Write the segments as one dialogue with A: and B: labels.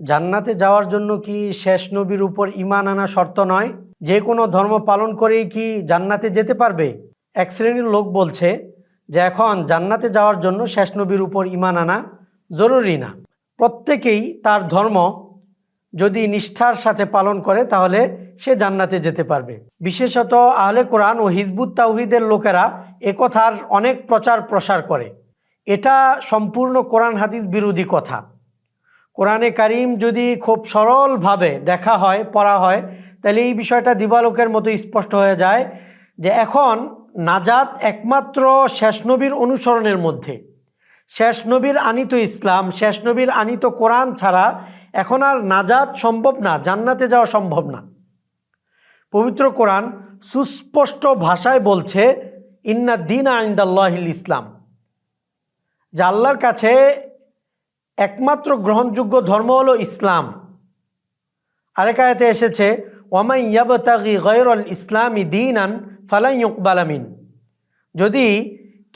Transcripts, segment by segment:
A: জান্নাতে যাওয়ার জন্য কি শেষ নবীর উপর ইমান আনা শর্ত নয়? যে কোনো ধর্ম পালন করেই কি জান্নাতে যেতে পারবে? এক শ্রেণির লোক বলছে যে এখন জান্নাতে যাওয়ার জন্য শেষ নবীর উপর ইমান আনা জরুরি না। প্রত্যেকেই তার ধর্ম যদি নিষ্ঠার সাথে পালন করে তাহলে সে জান্নাতে যেতে পারবে। বিশেষত আহলে কোরআন ও হিজবুত তাওহিদের লোকেরা একথার অনেক প্রচার প্রসার করে। এটা সম্পূর্ণ কোরআন হাদিস বিরোধী কথা। কোরআনে কারিম যদি খুব সরলভাবে দেখা হয়, পড়া হয়, তাহলে এই বিষয়টা দিবালোকের মতো স্পষ্ট হয়ে যায় যে এখন নাজাত একমাত্র শেষ নবীর অনুসরণের মধ্যে। শেষ নবীর আনিত ইসলাম, শেষ নবীর আনিত কোরআন ছাড়া এখন আর নাজাত সম্ভব না, জান্নাতে যাওয়া সম্ভব না। পবিত্র কোরআন সুস্পষ্ট ভাষায় বলছে, ইন্না দিন আইন্দাল্লাহিল ইসলাম। যা আল্লাহর কাছে একমাত্র গ্রহণযোগ্য ধর্ম হলো ইসলাম। আরেক আয়াতে এসেছে, ওয়ামাই ইয়াবতাগি গয়রল ইসলামী দিন আন ফালাই ইকবালামিন যদি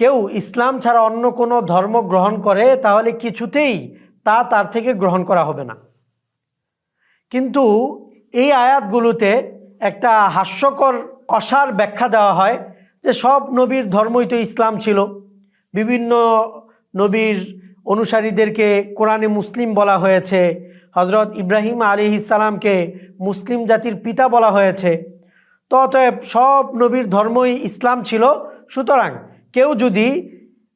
A: কেউ ইসলাম ছাড়া অন্য কোনো ধর্ম গ্রহণ করে, তাহলে কিছুতেই তা তার থেকে গ্রহণ করা হবে না। কিন্তু এই আয়াতগুলোতে একটা হাস্যকর, অসার ব্যাখ্যা দেওয়া হয় যে সব নবীর ধর্মই তো ইসলাম ছিল। বিভিন্ন নবীর অনুসারীদেরকে কোরআনে মুসলিম বলা হয়েছে। হজরত ইব্রাহিম আলী ইসালামকে মুসলিম জাতির পিতা বলা হয়েছে। তো অতএব সব নবীর ধর্মই ইসলাম ছিল। সুতরাং কেউ যদি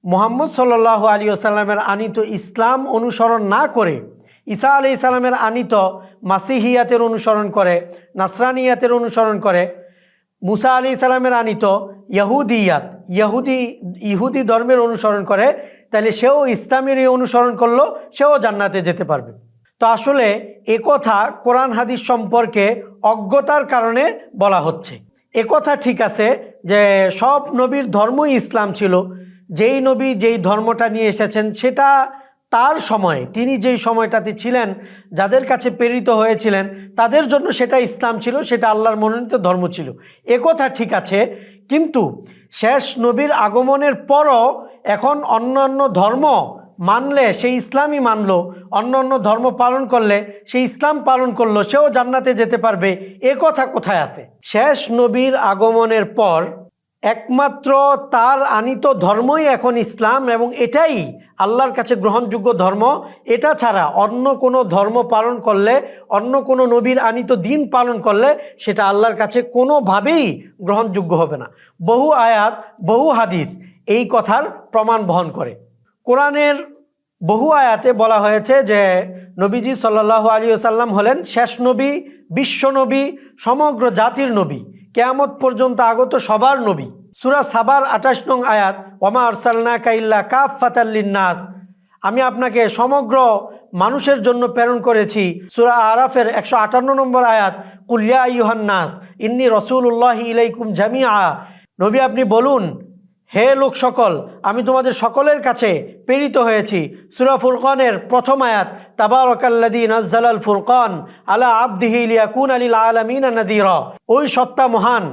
A: মোহাম্মদ সাল্লাহ আলী আসাল্লামের আনিত ইসলাম অনুসরণ না করে, ঈসা আলি ইসলামের আনিত মাসিহিয়াতের অনুসরণ করে, নাসরানিয়াতের অনুসরণ করে, মুসা আলি ইসলামের আনিত ইয়াহুদিয়াত, ইয়াহুদি, ইহুদি ধর্মের অনুসরণ করে তাহলে সেও ইসলামেরই অনুসরণ করল, সেও জান্নাতে যেতে পারবে। তো আসলে একথা কোরআন হাদিস সম্পর্কে অজ্ঞতার কারণে বলা হচ্ছে। একথা ঠিক আছে যে সব নবীর ধর্মই ইসলাম ছিল। যেই নবী যেই ধর্মটা নিয়ে এসেছেন, সেটা তার সময়ে, তিনি যেই সময়টাতে ছিলেন, যাদের কাছে প্রেরিত হয়েছিলেন, তাদের জন্য সেটা ইসলাম ছিল, সেটা আল্লাহর মনোনীত ধর্ম ছিল। একথা ঠিক আছে, কিন্তু শেষ নবীর আগমনের পরও এখন অন্য অন্য ধর্ম মানলে সেই ইসলামই মানলো অন্য অন্য ধর্ম পালন করলে সেই ইসলাম পালন করল, সেও জান্নাতে যেতে পারবে, এ কথা কোথায় আছে? শেষ নবীর আগমনের পর একমাত্র তার আনিত ধর্মই এখন ইসলাম এবং এটাই আল্লাহর কাছে গ্রহণযোগ্য ধর্ম। এটা ছাড়া অন্য কোনো ধর্ম পালন করলে, অন্য কোনো নবীর আনিত দিন পালন করলে সেটা আল্লাহর কাছে কোনোভাবেই গ্রহণযোগ্য হবে না। বহু আয়াত, বহু হাদিস এই কথার প্রমাণ বহন করে। কোরআনের বহু আয়াতে বলা হয়েছে যে, নবীজি সাল্লাহ আলী সাল্লাম হলেন শেষ নবী, বিশ্ব নবী, সমগ্র জাতির নবী, কেয়ামত পর্যন্ত আগত সবার নবী। সুরা সাবার আঠাশ নং আয়াত, ওমা আরসালনা কাইল্লা কাফ ফাতাল্লিন্নাস আমি আপনাকে সমগ্র মানুষের জন্য প্রেরণ করেছি সুরা আরাফের একশো আটান্ন নম্বর আয়াত কুল্লিয়া ইউহান্নাস ইন্নি রসুল রসুল্লাহ ইলাইকুম জামিয়া নবী আপনি বলুন হে লোক সকল, আমি তোমাদের সকলের কাছে প্রেরিত হয়েছি। সুরা ফুরকানের প্রথম আয়াত তাবারকাল্লাদি নাজ্জালাল ফুরকান আলা আবদিহি লিয়াকুন আলিল আলামিন নাদিরা ওই সত্তা মহান,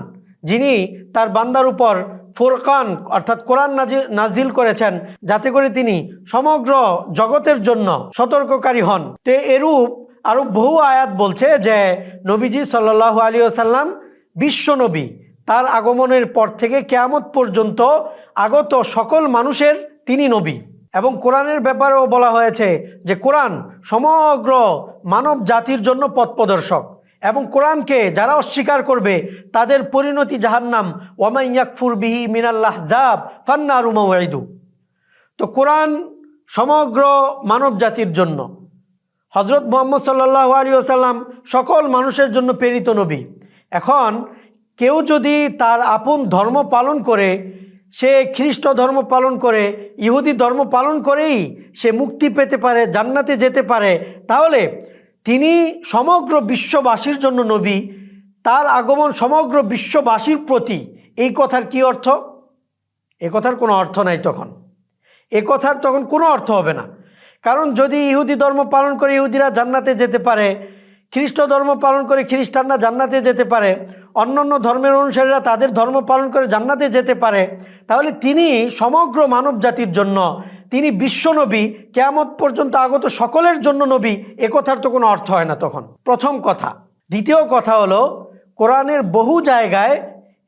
A: যিনি তার বান্দার উপর ফুরকান, অর্থাৎ কোরআন নাজিল করেছেন, যাতে করে তিনি সমগ্র জগতের জন্য সতর্ককারী হন। তো এরূপ আরও বহু আয়াত বলছে যে, নবীজি সাল্লাহ আলী আসাল্লাম বিশ্ব নবী। তার আগমনের পর থেকে কেয়ামত পর্যন্ত আগত সকল মানুষের তিনি নবী। এবং কোরআনের ব্যাপারেও বলা হয়েছে যে কোরআন সমগ্র মানব জাতির জন্য পথ প্রদর্শক এবং কোরআনকে যারা অস্বীকার করবে, তাদের পরিণতি জাহান্নাম। ওয়ামাই ইয়াকফুর বিহি মিনাল্লাহ জাব ফান্নারু মাওয়াইদু তো কোরআন সমগ্র মানব জাতির জন্য। হজরত মোহাম্মদ সাল্লাহ আলী সকল মানুষের জন্য প্রেরিত নবী। এখন কেউ যদি তার আপন ধর্ম পালন করে, সে খ্রিস্ট ধর্ম পালন করে, ইহুদি ধর্ম পালন করেই সে মুক্তি পেতে পারে, জান্নাতে যেতে পারে, তাহলে তিনি সমগ্র বিশ্ববাসীর জন্য নবী। তার আগমন সমগ্র বিশ্ববাসীর প্রতি। এই কথার কি অর্থ? এ কথার কোনো অর্থ নাই তখন। এ কথার তখন কোনো অর্থ হবে না। কারণ যদি ইহুদি ধর্ম পালন করে, ইহুদিরা জান্নাতে যেতে পারে খ্রিস্ট ধর্ম পালন করে খ্রিস্টানরা জান্নাতে যেতে পারে অন্য অন্য ধর্মের অনুসারীরা তাদের ধর্ম পালন করে জান্নাতে যেতে পারে, তাহলে তিনি সমগ্র মানব জাতির জন্য, তিনি বিশ্ব নবী, কেয়ামত পর্যন্ত আগত সকলের জন্য নবী একথার তো কোনো অর্থ হয় না তখন। প্রথম কথা। দ্বিতীয় কথা হলো, কোরআনের বহু জায়গায়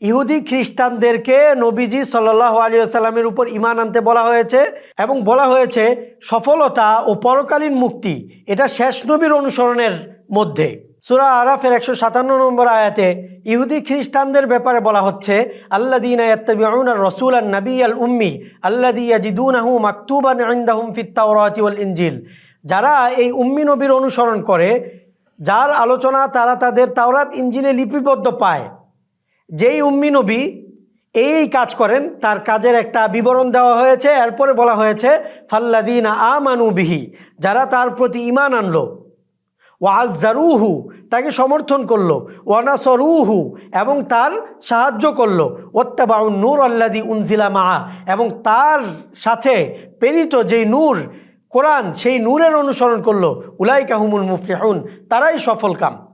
A: ইহুদি খ্রিস্টানদেরকে নবীজি সাল্লাহ আলী সাল্লামের উপর ইমান আনতে বলা হয়েছে এবং বলা হয়েছে সফলতা ও পরকালীন মুক্তি, এটা শেষ নবীর অনুসরণের মধ্যে। সুরা আরাফের একশো সাতান্ন নম্বর আয়াতে ইহুদি খ্রিস্টানদের ব্যাপারে বলা হচ্ছে আল্লা আল্লাদিন রসুল আল নবী আল উম্মি আল্লাদি ইয়াজিদুনাহু মাকতুবান ইনদাহুম ফিত তাওরাতি ওয়াল ইনজিল। যারা এই উম্মি নবীর অনুসরণ করে, যার আলোচনা তারা তাদের তাওরাত ইঞ্জিলে লিপিবদ্ধ পায়। যেই উম্মি নবী এই কাজ করেন, তার কাজের একটা বিবরণ দেওয়া হয়েছে। এরপরে বলা হয়েছে ফাল্লাদিনা আমানু বিহি, যারা তার প্রতি ইমান আনলো। ওয়াজারুহু তাকে সমর্থন করল। ওয়ানাসরুহু, এবং তার সাহায্য করল। ওত্তাবাউন নূর আল্লাদি উনজিলা মাহা এবং তার সাথে প্রেরিত যেই নূর, কোরআন, সেই নূরের অনুসরণ করল। উলাই কাহুমুল মুফলিহুন, তারাই সফল কাম।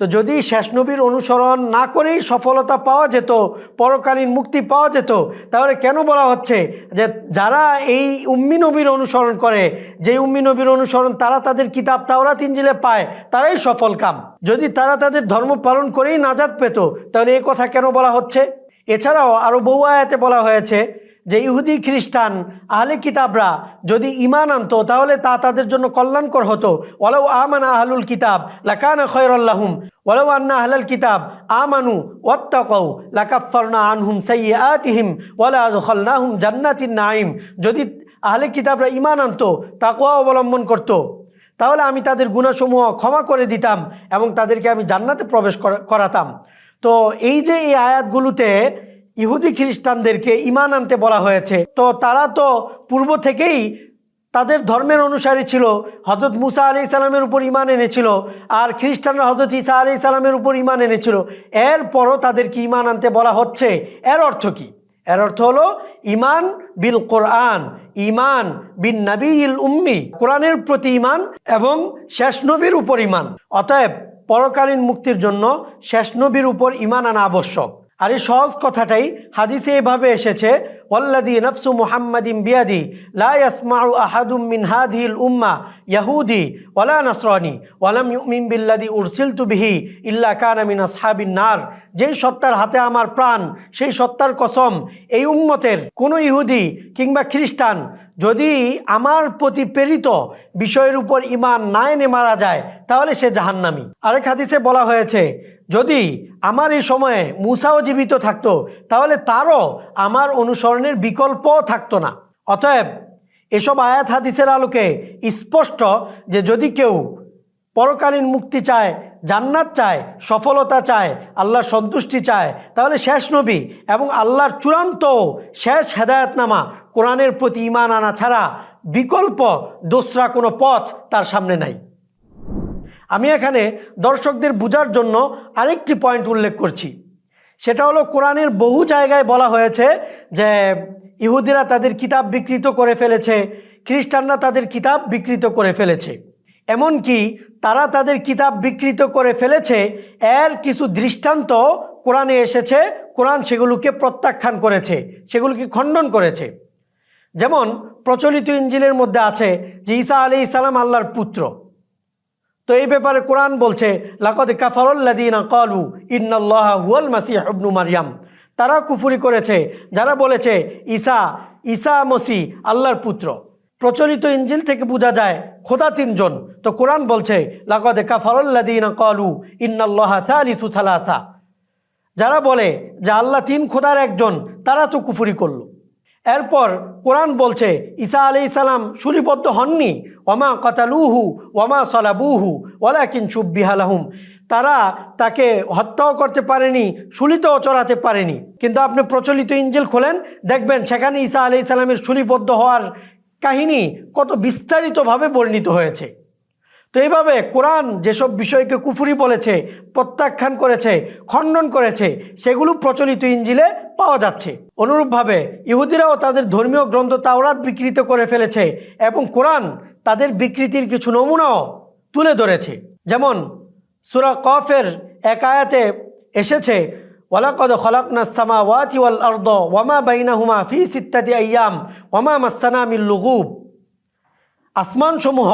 A: তো যদি শেষ নবীর অনুসরণ না করেই সফলতা পাওয়া যেত, পরকালীন মুক্তি পাওয়া যেত, তাহলে কেন বলা হচ্ছে যে যারা এই উম্মি নবীর অনুসরণ করে যে উম্মি নবীর অনুসরণ তারা তাদের কিতাব তাওরা তিনজিলে পায়, তারাই সফল কাম। যদি তারা তাদের ধর্ম পালন করেই নাজাদ পেত, তাহলে এই কথা কেন বলা হচ্ছে? এছাড়াও আরও বহু আয়াতে বলা হয়েছে যে ইহুদি খ্রিস্টান, আহলে কিতাবরা যদি ইমান আনতো, তাহলে তা তাদের জন্য কল্যাণকর হতো। ওয়ালাউ আমানা আহলুল কিতাব, লাকানা খয়রাল্লাহুম ওয়ালাউ আন্না আহলাল কিতাব, আমানু ওয়াত্তাকাউ, লাকাফফারনা আনহুম সাইয়্যাতিহিম, ওয়ালা আদখালনাহুম জান্নাতিন নাঈম। যদি আহলে কিতাবরা ইমান আনতো, তাকওয়া অবলম্বন করতো, তাহলে আমি তাদের গুণাসমূহ ক্ষমা করে দিতাম এবং তাদেরকে আমি জান্নাতে প্রবেশ করা- করাতাম। তো এই যে এই আয়াতগুলোতে ইহুদি খ্রিস্টানদেরকে ইমান আনতে বলা হয়েছে। তো তারা তো পূর্ব থেকেই তাদের ধর্মের অনুসারী ছিল। হজরত মুসা আলি সালামের উপর ইমান এনেছিল আর খ্রিস্টানরা হজরত ইসা আলি সালামের উপর ইমান এনেছিল। এরপরও তাদেরকে ইমান আনতে বলা হচ্ছে। এর অর্থ কি? এর অর্থ হলো ইমান বিল কোরআন ইমান বিন নবীল উম্মি, কোরআনের প্রতি ইমান এবং শেষ নবীর উপর ইমান অতএব পরকালীন মুক্তির জন্য শেষ নবীর উপর ইমান আনা আবশ্যক। আর এই সহজ কথাটাই হাদিসে এভাবে এসেছে ওয়াল্লাদি নফসু মুহাম্মাদিম বিয়াদি লা ইয়াসমাউ আহাদুম হাদিহিল উম্মা ইয়াহুদি ওয়ালা নাসরানি ওয়ালাম ইউমিন বিল্লাদি উরসিলতু বিহি ইল্লা কানা মিন আসহাবিন নার। যেই সত্তার হাতে আমার প্রাণ, সেই সত্তার কসম এই উম্মতের কোনো ইহুদি কিংবা খ্রিস্টান যদি আমার প্রতি প্রেরিত বিষয়ের উপর ইমান না এনে মারা যায়, তাহলে সে জাহান্নামি। আরেক হাদিসে বলা হয়েছে, যদি আমার এই সময়ে মুসাও জীবিত থাকতো, তাহলে তারও আমার অনুসরণের বিকল্প থাকতো না। অতএব, এসব আয়াত হাদিসের আলোকে স্পষ্ট যে যদি কেউ পরকালীন মুক্তি চায় জান্নাত চায়, সফলতা চায়, আল্লাহর সন্তুষ্টি চায়। তাহলে শেষ নবী এবং আল্লাহর চূড়ান্ত শেষ হেদায়তনামা কোরআনের প্রতি ইমান আনা ছাড়া বিকল্প দোসরা কোনো পথ তার সামনে নাই। আমি এখানে দর্শকদের বোঝার জন্য আরেকটি পয়েন্ট উল্লেখ করছি। সেটা হলো কোরআনের বহু জায়গায় বলা হয়েছে যে ইহুদিরা তাদের কিতাব বিকৃত করে ফেলেছে, খ্রিস্টানরা তাদের কিতাব বিকৃত করে ফেলেছে। এমনকি তারা তাদের কিতাব বিকৃত করে ফেলেছে, এর কিছু দৃষ্টান্ত কোরআনে এসেছে, কোরআন সেগুলোকে প্রত্যাখ্যান করেছে, সেগুলোকে খণ্ডন করেছে। যেমন প্রচলিত ইঞ্জিলের মধ্যে আছে যে ঈসা আলী ইসালাম আল্লাহর পুত্র। তো এই ব্যাপারে কোরআন বলছে, লাকদ কাফারুল্লাদিনা কলু ইন্নাল্লাহ হুয়াল মাসিহ ইবনু মারিয়াম তারা কুফুরি করেছে, যারা বলেছে, ঈসা ঈসা মসি আল্লাহর পুত্র। প্রচলিত ইঞ্জিল থেকে বোঝা যায়, খোদা তিনজন। তো কোরআন বলছে, লাকদ কাফারুল্লাদিনা কলু ইন্নাল্লাহ থালিথু থালাথা যারা বলে যে আল্লাহ তিন খোদার একজন, তারা তো কুফুরি করল। এরপর কোরআন বলছে, ঈসা আলি সালাম সুলিবদ্ধ হননি ওমা কতালুহু ওমা সলাবুহু ওলা ওলাকিন সুব্বিহালাহুম তারা তাকে হত্যাও করতে পারেনি, সুলিতেও চড়াতে পারেনি। কিন্তু আপনি প্রচলিত ইঞ্জিল খোলেন, দেখবেন সেখানে ঈসা আলি সালামের সুলিবদ্ধ হওয়ার কাহিনী কত বিস্তারিতভাবে বর্ণিত হয়েছে। তো এইভাবে কোরআন যেসব বিষয়কে কুফুরি বলেছে, প্রত্যাখ্যান করেছে, খণ্ডন করেছে, সেগুলো প্রচলিত ইঞ্জিলে পাওয়া যাচ্ছে। অনুরূপভাবে ইহুদিরাও তাদের ধর্মীয় গ্রন্থ তাওরাত বিকৃত করে ফেলেছে এবং কোরআন তাদের বিকৃতির কিছু নমুনাও তুলে ধরেছে। যেমন সুরা কফের এক আয়াতে এসেছে ওয়ালাকদ খলাকনা সামাওয়াতি ওয়াল আরদ ওয়ামা বাইনাহুমা ফি সিত্তাতি আইয়াম ওয়ামা মাসানা মিল লুগুব। আসমানসমূহ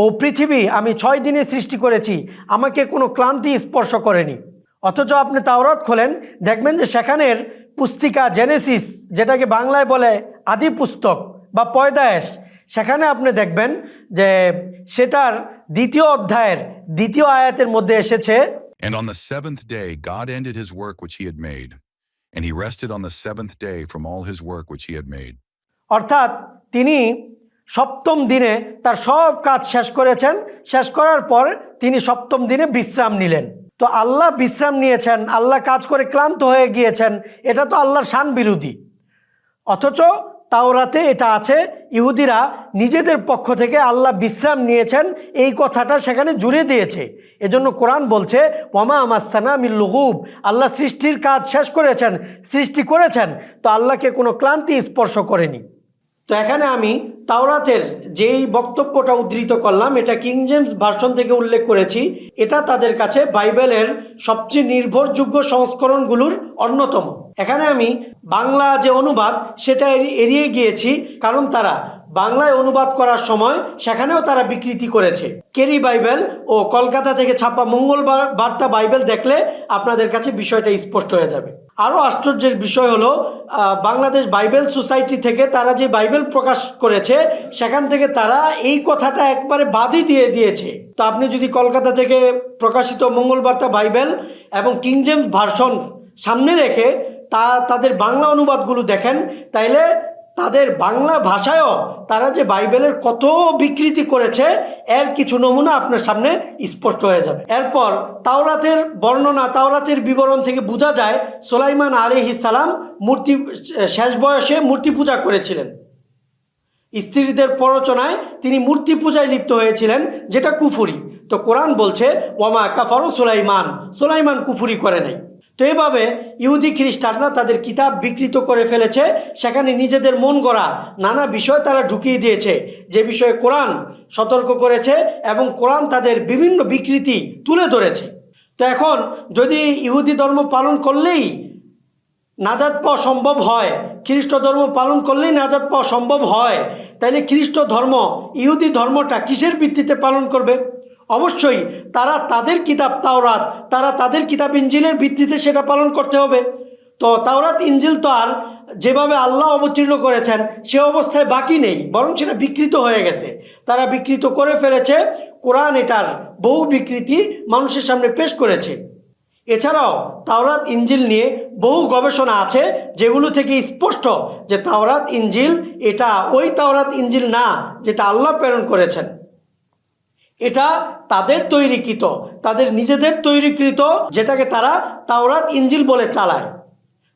A: ও পৃথিবী আমি ছয় দিনে সৃষ্টি করেছি, আমাকে কোনো ক্লান্তি স্পর্শ করেনি। অথচ আপনি তাওরাত খোলেন, দেখবেন যে সেখানের পুস্তিকা জেনেসিস, যেটাকে বাংলায় বলে আদি পুস্তক বা পয়দায়েশ, সেখানে আপনি দেখবেন যে সেটার দ্বিতীয় অধ্যায়ের দ্বিতীয় আয়াতের মধ্যে এসেছে
B: And on the seventh day, God ended his work which he had made, and he rested on the seventh day from all his work which he had made.
A: অর্থাৎ তিনি সপ্তম দিনে তার সব কাজ শেষ করেছেন শেষ করার পর তিনি সপ্তম দিনে বিশ্রাম নিলেন তো আল্লাহ বিশ্রাম নিয়েছেন আল্লাহ কাজ করে ক্লান্ত হয়ে গিয়েছেন এটা তো আল্লাহর শান বিরোধী অথচ তাওরাতে এটা আছে, ইহুদিরা নিজেদের পক্ষ থেকে আল্লাহ বিশ্রাম নিয়েছেন, এই কথাটা সেখানে জুড়ে দিয়েছে। এজন্য কোরআন বলছে, ওয়ামা আমাস্তানা মিল্লুহুব আল্লাহ সৃষ্টির কাজ শেষ করেছেন, সৃষ্টি করেছেন, তো আল্লাহকে কোনো ক্লান্তি স্পর্শ করেনি। তো এখানে আমি তাওরাতের যেই বক্তব্যটা উদ্ধৃত করলাম, এটা কিং জেমস ভার্সন থেকে উল্লেখ করেছি। এটা তাদের কাছে বাইবেলের সবচেয়ে নির্ভরযোগ্য সংস্করণগুলোর অন্যতম। এখানে আমি বাংলা যে অনুবাদ, সেটা এড়িয়ে গিয়েছি, কারণ তারা বাংলায় অনুবাদ করার সময় সেখানেও তারা বিকৃতি করেছে। কেরি বাইবেল ও কলকাতা থেকে ছাপা মঙ্গলবার বার্তা বাইবেল দেখলে আপনাদের কাছে বিষয়টা স্পষ্ট হয়ে যাবে। আরও আশ্চর্যের বিষয় হলো বাংলাদেশ বাইবেল সোসাইটি থেকে তারা যে বাইবেল প্রকাশ করেছে, সেখান থেকে তারা এই কথাটা একবারে বাদই দিয়ে দিয়েছে। তো আপনি যদি কলকাতা থেকে প্রকাশিত মঙ্গলবার্তা বাইবেল এবং কিং জেমস ভার্সন সামনে রেখে তা, তাদের বাংলা অনুবাদগুলো দেখেন, তাইলে তাদের বাংলা ভাষায়ও তারা যে বাইবেলের কত বিকৃতি করেছে, এর কিছু নমুনা আপনার সামনে স্পষ্ট হয়ে যাবে। এরপর তাওরাতের বর্ণনা, তাওরাতের বিবরণ থেকে বোঝা যায়, সোলাইমান আলিহি সালাম মূর্তি, শেষ বয়সে মূর্তি পূজা করেছিলেন। স্ত্রীদের প্ররোচনায় তিনি মূর্তি পূজায় লিপ্ত হয়েছিলেন, যেটা কুফুরি। তো কোরআন বলছে, ওয়ামা কাফারো সোলাইমান। সোলাইমান কুফুরি করে নাই। তো এভাবে ইহুদি খ্রিস্টানরা তাদের কিতাব বিকৃত করে ফেলেছে, সেখানে নিজেদের মন গড়া নানা বিষয় তারা ঢুকিয়ে দিয়েছে। যে বিষয়ে কোরআন সতর্ক করেছে এবং কোরআন তাদের বিভিন্ন বিকৃতি তুলে ধরেছে। তো এখন যদি ইহুদি ধর্ম পালন করলেই নাজাদ পাওয়া সম্ভব হয়, খ্রিস্ট ধর্ম পালন করলেই নাজাদ পাওয়া সম্ভব হয়, তাইলে খ্রিস্ট ধর্ম, ইহুদি ধর্মটা কিসের ভিত্তিতে পালন করবে? অবশ্যই তারা তাদের কিতাব তাওরাত, তারা তাদের কিতাব ইঞ্জিলের ভিত্তিতে সেটা পালন করতে হবে। তো তাওরাত, ইঞ্জিল তো আর যেভাবে আল্লাহ অবতীর্ণ করেছেন, সে অবস্থায় বাকি নেই, বরং সেটা বিকৃত হয়ে গেছে। তারা বিকৃত করে ফেলেছে, কোরআন এটার বহু বিকৃতি মানুষের সামনে পেশ করেছে। এছাড়াও তাওরাত, ইঞ্জিল নিয়ে বহু গবেষণা আছে, যেগুলো থেকে স্পষ্ট যে তাওরাত, ইঞ্জিল এটা ওই তাওরাত, ইঞ্জিল না, যেটা আল্লাহ প্রেরণ করেছেন। এটা তাদের তৈরিকৃত, তাদের নিজেদের তৈরিকৃত, যেটাকে তারা তাওরাত ইঞ্জিল বলে চালায়।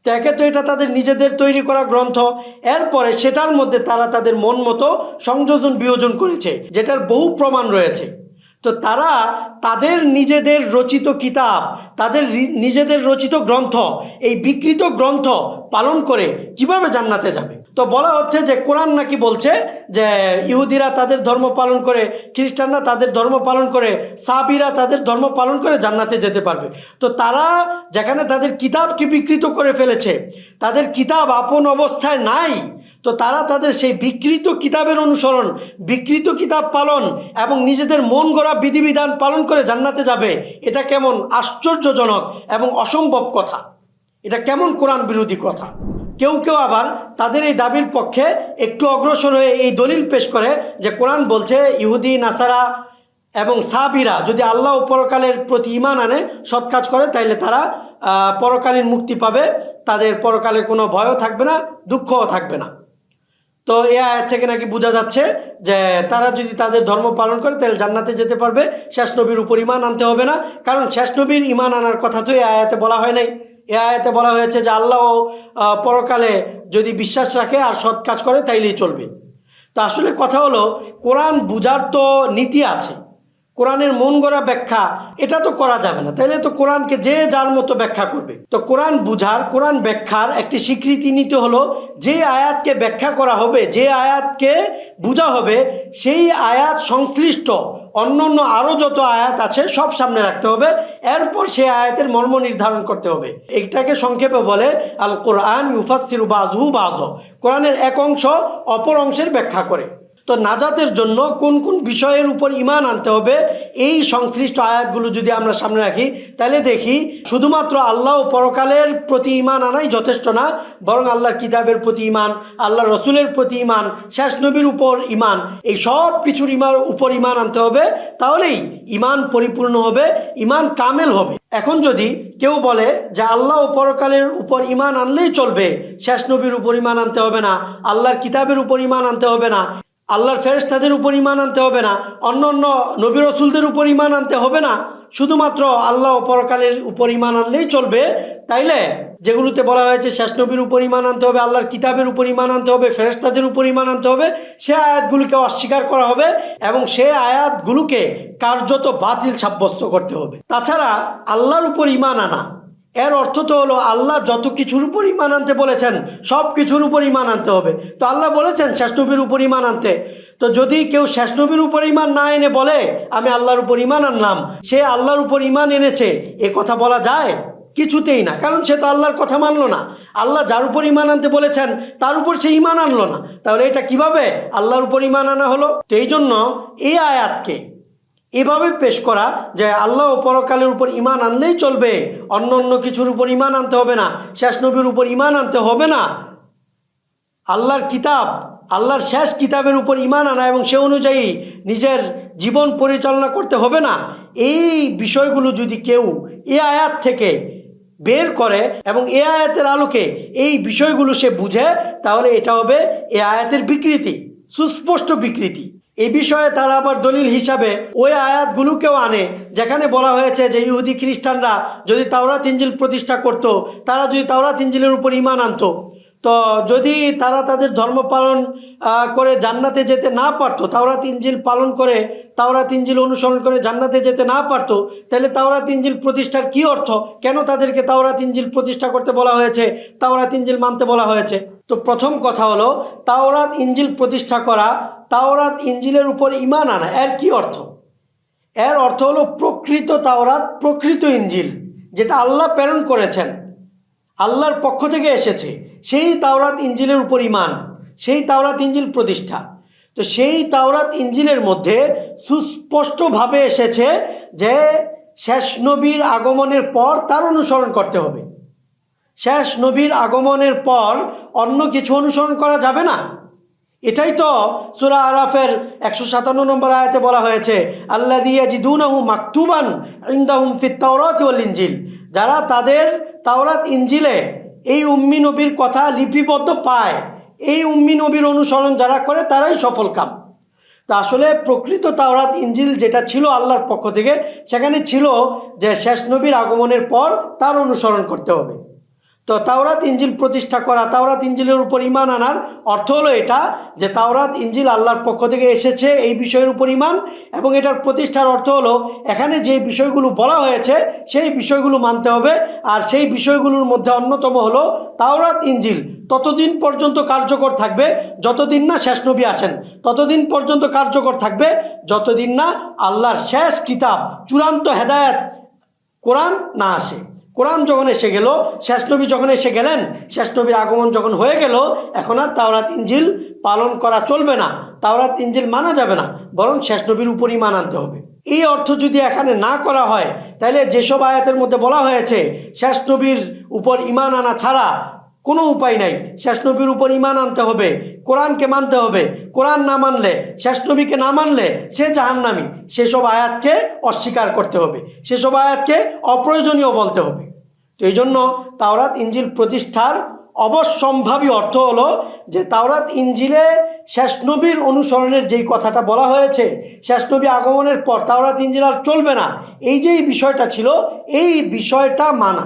A: তো একে তো এটা তাদের নিজেদের তৈরি করা গ্রন্থ। এরপরে সেটার মধ্যে তারা তাদের মন মতো সংযোজন বিয়োজন করেছে, যেটার বহু প্রমাণ রয়েছে। তো তারা তাদের নিজেদের রচিত কিতাব, তাদের নিজেদের রচিত গ্রন্থ, এই বিকৃত গ্রন্থ পালন করে কীভাবে জান্নাতে যাবে? তো বলা হচ্ছে যে কোরআন নাকি বলছে যে ইহুদিরা তাদের ধর্ম পালন করে, খ্রিস্টানরা তাদের ধর্ম পালন করে সাবিরা তাদের ধর্ম পালন করে জান্নাতে যেতে পারবে। তো তারা যেখানে তাদের কিতাবকে বিকৃত করে ফেলেছে, তাদের কিতাব আপন অবস্থায় নাই তো তারা তাদের সেই বিকৃত কিতাবের অনুসরণ, বিকৃত কিতাব পালন এবং নিজেদের মন গড়া বিধিবিধান পালন করে জান্নাতে যাবে, এটা কেমন আশ্চর্যজনক এবং অসম্ভব কথা। এটা কেমন কোরআন বিরোধী কথা। কেউ কেউ আবার তাদের এই দাবির পক্ষে একটু অগ্রসর হয়ে এই দলিল পেশ করে যে কোরআন বলছে, ইহুদি, নাসারা এবং সাবিরা যদি আল্লাহ পরকালের প্রতি ইমান আনে, সৎ কাজ করে, তাইলে তারা পরকালীন মুক্তি পাবে। তাদের পরকালে কোনো ভয়ও থাকবে না, দুঃখও থাকবে না। তো এ আয়াত থেকে নাকি বোঝা যাচ্ছে যে তারা যদি তাদের ধর্ম পালন করে, তাহলে জান্নাতে যেতে পারবে। শেষ নবীর উপর ইমান আনতে হবে না। কারণ শেষ নবীর ইমান আনার কথা তো এ আয়াতে বলা হয় নাই। এ আয়াতে বলা হয়েছে যে আল্লাহ পরকালে যদি বিশ্বাস রাখে আর সৎ কাজ করে, তাইলেই চলবে। তো আসলে কথা হলো, কোরআন বুঝার তো নীতি আছে। কোরআনের মন গড়া ব্যাখ্যা, এটা তো করা যাবে না। তাইলে তো কোরআনকে যে যার মতো ব্যাখ্যা করবে। তো কোরআন বুঝার, কোরআন ব্যাখ্যার একটি স্বীকৃতি নিতে হলো, যে আয়াতকে ব্যাখ্যা করা হবে, যে আয়াতকে বোঝা হবে, সেই আয়াত সংশ্লিষ্ট অন্য অন্য আরও যত আয়াত আছে, সব সামনে রাখতে হবে। এরপর সে আয়াতের মর্ম নির্ধারণ করতে হবে। এটাকে সংক্ষেপে বলে আল কোরআন ইউফাসিরু বাজহু বাজ কোরআনের এক অংশ অপর অংশের ব্যাখ্যা করে। তো নাজাতের জন্য কোন কোন বিষয়ের উপর ইমান আনতে হবে, এই সংশ্লিষ্ট আয়াতগুলো যদি আমরা সামনে রাখি, তাহলে দেখি শুধুমাত্র আল্লাহ ও পরকালের প্রতি ইমান আনাই যথেষ্ট না, বরং আল্লাহর কিতাবের প্রতি ইমান আল্লাহ রসুলের প্রতি ইমান শেষ নবীর উপর ইমান এই সব কিছুর ইমান, উপর ইমান আনতে হবে, তাহলেই ইমান পরিপূর্ণ হবে ইমান কামেল হবে। এখন যদি কেউ বলে যে আল্লাহ ও পরকালের উপর ইমান আনলেই চলবে, শেষ নবীর উপর ইমান আনতে হবে না, আল্লাহর কিতাবের উপর ইমান আনতে হবে না আল্লাহর ফেরেস্তাদের উপর ইমান আনতে হবে না। অন্য অন্য নবী রসুলদের উপর ইমান আনতে হবে না। শুধুমাত্র আল্লাহ পরকালের উপর ইমান আনলেই চলবে। তাইলে যেগুলোতে বলা হয়েছে, শেষ নবীর উপর ইমান আনতে হবে, আল্লাহর কিতাবের উপর ইমান আনতে হবে ফেরেস্তাদের উপর ইমান আনতে হবে, সে আয়াতগুলোকে অস্বীকার করা হবে এবং সে আয়াতগুলোকে কার্যত বাতিল সাব্যস্ত করতে হবে। তাছাড়া আল্লাহর উপর ইমান আনা এর অর্থ তো হলো আল্লাহ যত কিছুর উপর ইমান আনতে বলেছেন, সব কিছুর উপর ইমান আনতে হবে। তো আল্লাহ বলেছেন শেষ নবীর উপর ইমান আনতে। তো যদি কেউ শেষ নবীর উপর ইমান না এনে বলে, আমি আল্লাহর উপর ইমান আনলাম সে আল্লাহর উপর ইমান এনেছে, এ কথা বলা যায়? কিছুতেই না, কারণ সে তো আল্লাহর কথা মানলো না। আল্লাহ যার উপর ইমান আনতে বলেছেন, তার উপর সে ইমান আনলো না। তাহলে এটা কীভাবে? আল্লাহর উপর ইমান আনা হলো। তো এই জন্য এই আয়াতকে এভাবে পেশ করা যে আল্লাহ ও পরকালের উপর ইমান আনলেই চলবে। অন্য অন্য কিছুর উপর ইমান আনতে হবে না। শেষ নবীর উপর ইমান আনতে হবে না। আল্লাহর কিতাব, আল্লাহর শেষ কিতাবের উপর ইমান আনা এবং সে অনুযায়ী নিজের জীবন পরিচালনা করতে হবে না। এই বিষয়গুলো যদি কেউ এ আয়াত থেকে বের করে এবং এ আয়াতের আলোকে এই বিষয়গুলো সে বুঝে, তাহলে এটা হবে এ আয়াতের বিকৃতি, সুস্পষ্ট বিকৃতি। এই বিষয়ে তারা আবার দলিল হিসাবে ওই আয়াতগুলোকেও আনে, যেখানে বলা হয়েছে যে ইহুদি খ্রিস্টানরা যদি তাওরা ইঞ্জিল প্রতিষ্ঠা করত, তারা যদি তাওরা তিনজিলের উপর ইমান আনতো। তো যদি তারা তাদের ধর্ম পালন করে জান্নাতে যেতে না পারতো, তাওরাত ইঞ্জিল পালন করে, তাওরাত ইঞ্জিল অনুসরণ করে জান্নাতে যেতে না পারতো, তাহলে তাওরা তিনজিল প্রতিষ্ঠার কি অর্থ? কেন তাদেরকে তাওরাত ইঞ্জিল প্রতিষ্ঠা করতে বলা হয়েছে? তাওরা ইঞ্জিল মানতে বলা হয়েছে। তো প্রথম কথা হলো, তাওরাত ইঞ্জিল প্রতিষ্ঠা করা, তাওরাত ইঞ্জিলের উপর ইমান আনা, এর কি অর্থ? এর অর্থ হলো প্রকৃত তাওরাত, প্রকৃত ইঞ্জিল যেটা আল্লাহ প্রেরণ করেছেন। আল্লাহর পক্ষ থেকে এসেছে। সেই তাওরাত ইঞ্জিলের উপর ইমান সেই তাওরাত ইঞ্জিল প্রতিষ্ঠা। তো সেই তাওরাত ইঞ্জিলের মধ্যে সুস্পষ্টভাবে এসেছে যে শেষ নবীর আগমনের পর তার অনুসরণ করতে হবে। শেষ নবীর আগমনের পর অন্য কিছু অনুসরণ করা যাবে না। এটাই তো সুরা আরাফের একশো সাতান্ন নম্বর আয়াতে বলা হয়েছে আল্লাহ দিয়া জিদুনাহু মাকতুবান ইন্দাহুম ফিত তাওরাত ওয়াল ইঞ্জিল যারা তাদের তাওরাত ইঞ্জিলে এই উম্মি নবীর কথা লিপিবদ্ধ পায়, এই উম্মি নবীর অনুসরণ যারা করে তারাই সফল কাম। তো আসলে প্রকৃত তাওরাত ইঞ্জিল যেটা ছিল আল্লাহর পক্ষ থেকে, সেখানে ছিল যে শেষ নবীর আগমনের পর তার অনুসরণ করতে হবে। তো তাওরাত ইঞ্জিল প্রতিষ্ঠা করা, তাওরাত ইঞ্জিলের উপর ইমান আনার অর্থ হলো এটা যে তাওরাত ইঞ্জিল আল্লাহর পক্ষ থেকে এসেছে, এই বিষয়ের উপর ইমান এবং এটার প্রতিষ্ঠার অর্থ হলো এখানে যে বিষয়গুলো বলা হয়েছে সেই বিষয়গুলো মানতে হবে আর সেই বিষয়গুলোর মধ্যে অন্যতম হলো তাওরাত ইঞ্জিল ততদিন পর্যন্ত কার্যকর থাকবে, যতদিন না শেষ নবী আসেন, ততদিন পর্যন্ত কার্যকর থাকবে, যতদিন না আল্লাহর শেষ কিতাব, চূড়ান্ত হেদায়েত কোরআন না আসে। কোরআন যখন এসে গেল, শেষ নবী যখন এসে গেলেন, শেষ নবীর আগমন যখন হয়ে গেল, এখন আর তাওরাত ইঞ্জিল পালন করা চলবে না, তাওরাত ইঞ্জিল মানা যাবে না, বরং শেষ নবীর উপরই আনতে হবে। এই অর্থ যদি এখানে না করা হয় তাহলে যেসব আয়াতের মধ্যে বলা হয়েছে, শেষ নবীর উপর ইমান আনা ছাড়া কোনো উপায় নাই। শেষ নবীর উপর ইমান আনতে হবে, কোরআনকে মানতে হবে। কোরআন না মানলে, শেষ নবীকে না মানলে সে জাহান্নামি। সেসব আয়াতকে অস্বীকার করতে হবে, সেসব আয়াতকে অপ্রয়োজনীয় বলতে হবে। তো এই জন্য তাওরাত ইঞ্জিল প্রতিষ্ঠার অবশ্যম্ভাবী অর্থ হলো যে তাওরাত ইঞ্জিলে শেষ নবীর অনুসরণের যেই কথাটা বলা হয়েছে, শেষ নবী আগমনের পর তাওরাত ইঞ্জিল আর চলবে না। এই যে বিষয়টা ছিল, এই বিষয়টা মানা।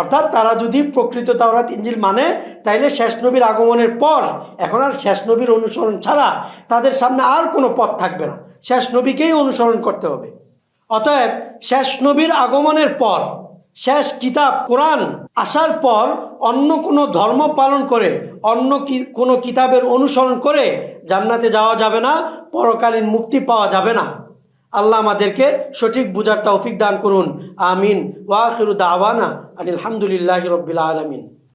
A: অর্থাৎ তারা যদি প্রকৃত তাওরাত ইঞ্জিল মানে তাইলে শেষ নবীর আগমনের পর, এখন আর শেষ নবীর অনুসরণ ছাড়া তাদের সামনে আর কোনো পথ থাকবে না। শেষ নবীকেই অনুসরণ করতে হবে। অতএব শেষ নবীর আগমনের পর, শেষ কিতাব, কোরআন আসার পর অন্য কোনো ধর্ম পালন করে, অন্য কি, কোনো কিতাবের অনুসরণ করে জান্নাতে যাওয়া যাবে না, পরকালীন মুক্তি পাওয়া যাবে না। আল্লাহ আমাদেরকে সঠিক বুঝার তৌফিক দান করুন। আমিন। ওয়াখিরু দাওয়ানা আনিল হামদুলিল্লাহি আলমিন আলামিন।